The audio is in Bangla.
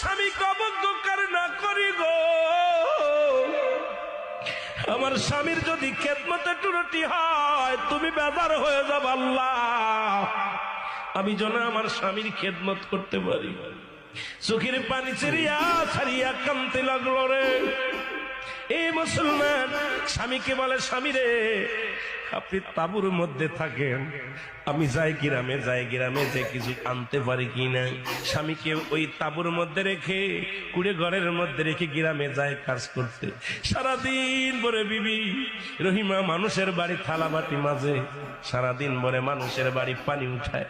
স্বামীকে অবজ্ঞার না করি গো। আমার স্বামীর যদি খেদমতে টুরটি হয়, তুমি বেজার হয়ে যাব, আল্লাহ। আমি যেন আমার স্বামীর খেদমত করতে পারি। চোখের পানি চেরিয়া ছাড়িয়া কামতে লাগল রে। এই মুসলমান স্বামীকে বলে, স্বামী রে আপনি তাবুর মধ্যে থাকেন, আমি যাই গ্রামে যাই গ্রামে যে কিছু আনতে পারি কি না স্বামীকে ওই তাবুর মধ্যে রেখে, কুড়ে ঘরের মধ্যে রেখে গ্রামে যায় কাজ করতে। সারাদিন পরে বিবি, রহিমা মানুষের বাড়ি থালা বাটি মাঝে। সারাদিন ভরে মানুষের বাড়ি পানি উঠায়।